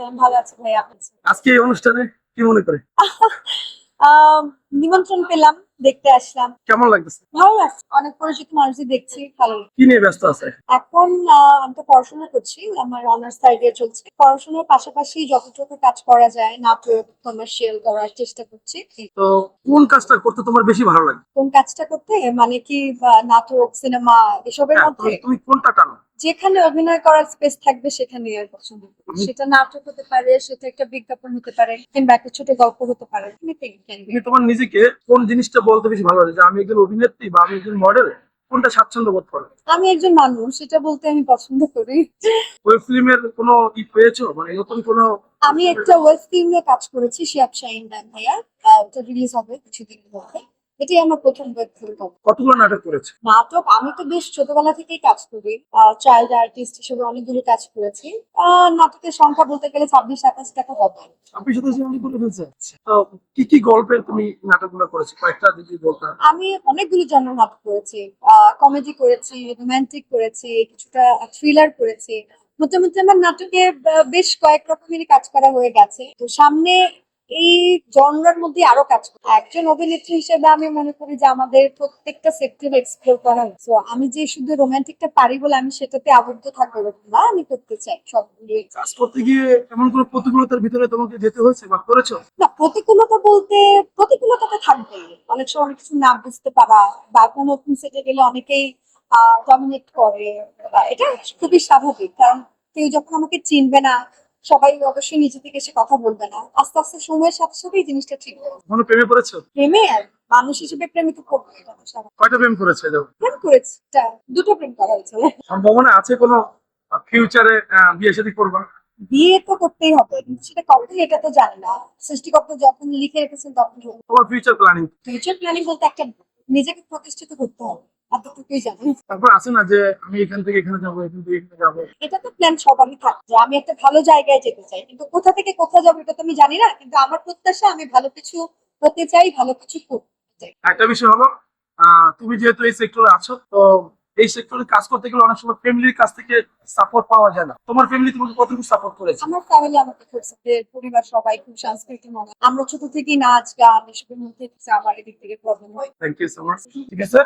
আমি ভালো আছি ভাই? আপনি আজকে এই অনুষ্ঠানে কি মনে করে? নিমন্ত্রণ পেলাম দেখতে আসলাম। কেমন লাগতেছে? ভালো লাগছে। অনেক পরিচিত মানুষই দেখছি ভালো কি নিয়ে ব্যস্ত আছে? এখন আমি তো পড়াশোনা করছি আমার অনার্স থার্ড ইয়ার চলছে। পড়াশোনার পাশাপাশি যতটুকু কাজ করা যায় নাটক কমার্শিয়াল করার চেষ্টা করছি। তো কোন কাজটা করতে তোমার বেশি ভালো লাগে? কোন কাজটা করতে? মানে কি নাটক সিনেমা এসবের হ্যাঁ, মধ্যে? তুমি কোনটা টানো? যেখানে অভিনয় করার স্পেস থাকবে সেখানে আর পছন্দ সেটা নাটক হতে পারে সেটা একটা বিজ্ঞাপন হতে পারে কিংবা একটা ছোট গল্প হতে পারে। তুমি তোমার নিজেকে কোন জিনিসটা বলতে বেশি ভালো লাগে? যে আমি একজন অভিনেত্রী বা আমি একজন মডেল কোনটা স্বাচ্ছন্দ্য বোধ করো? আমি একজন মানুষ সেটা বলতে আমি পছন্দ করি। ওয়েব ফিল্মের কোনো ই পেয়েছ? মানে নতুন কোনো আমি একটা ওয়েব ফিল্মে কাজ করেছি শিয়াব শাহিন ভাইয়া। ওটা রিলিজ হবে কিছুদিনের মধ্যে। এটাই আমার প্রথম কতগুলো নাটক করেছে? নাটক আমি তো বেশ ছোটবেলা থেকেই কাজ করি। চাইল্ড আর্টিস্ট হিসেবে অনেকগুলো কাজ করেছি। নাটকের সংখ্যা বলতে গেলে ছাব্বিশ সাতাশ টাকা হবে। তো কি কি গল্পের তুমি নাটকগুলো করেছ? কয়েকটা যদি বলতাম। আমি অনেকগুলো জন্ম নাটক করেছি। কমেডি করেছি রোমান্টিক করেছি কিছুটা থ্রিলার করেছি। মোটামুটি আমার নাটকে বেশ কয়েক রকমেরই কাজ করা হয়ে গেছে। তো সামনে জনরার মধ্যে আরও কাজ করব। একজন অভিনেত্রী হিসেবে আমি মনে করি যে আমাদের প্রত্যেকটা সেক্টর এক্সপ্লোর করা তো আমি যে শুধু রোমান্টিকটা পারি বলে আমি সেটাতে আবদ্ধ থাকব না আমি করতে চাই সবগুলোই। কাজ করতে গিয়ে এমন কোনো প্রতিকূলতার ভিতরে তোমাকে যেতে হয়েছে বা করেছ? না প্রতিকূলতা বলতে প্রতিকূলতা তো থাকবেই। অনেক সময় অনেক কিছু না বুঝতে পারা বা কোনো নতুন সেটে গেলে অনেকেই ডমিনেট করে। এটা খুবই স্বাভাবিক। কারণ কেউ যখন আমাকে চিনবে না সবাই অবশ্যই নিজে থেকে এসে কথা বলবে না। আস্তে আস্তে সময়ের সাথে সাথে এই জিনিসটা ঠিক হবে প্রেমে পড়েছো? প্রেমে আর মানুষ হিসেবে প্রেমে তো করবে কয়টা প্রেম করেছে প্রেম করেছি দুটো প্রেম করা হয়েছে। সম্ভাবনা আছে কোনো ফিউচারে বিয়ে শাদী করবা বিয়ে তো করতেই হবে সেটা কখন এটা তো জানি না। সৃষ্টিকর্তা যখন লিখে রেখেছেন তখন তোমার ফিউচার প্ল্যানিং ফিউচার প্ল্যানিং বলতে একটা নিজেকে প্রতিষ্ঠিত করতে হবে। তারপর আছে না যে আমি এখান থেকে এখানে যাব এখান থেকে এখানে যাব। এটা তো প্ল্যান সবারই থাকে যে আমি একটা ভালো জায়গায় যেতে চাই। কিন্তু কোথা থেকে কোথায় যাব এটা তো আমি জানি না কিন্তু আমার প্রত্যাশা আমি ভালো কিছু হতে চাই ভালো কিছু করতে চাই। একটা বিষয় হলো আহ, তুমি যেহেতু এই সেক্টরে আছো তো এই সেক্টরে কাজ করতে গেলে অনেক সময় ফ্যামিলির কাছ থেকে সাপোর্ট পাওয়া যায় না। তোমার ফ্যামিলি তোমাকে কতটুকু সাপোর্ট করেছে? আমার ফ্যামিলি আমাকে খুব সাপোর্ট পরিবার সবাই খুব সাংস্কৃতিক মনে আমরা ছোট থেকেই নাচ গান এসবের মধ্যে আমার দিক থেকে প্রবলেম হয়। থ্যাংক ইউ সো মাচ ঠিক আছে?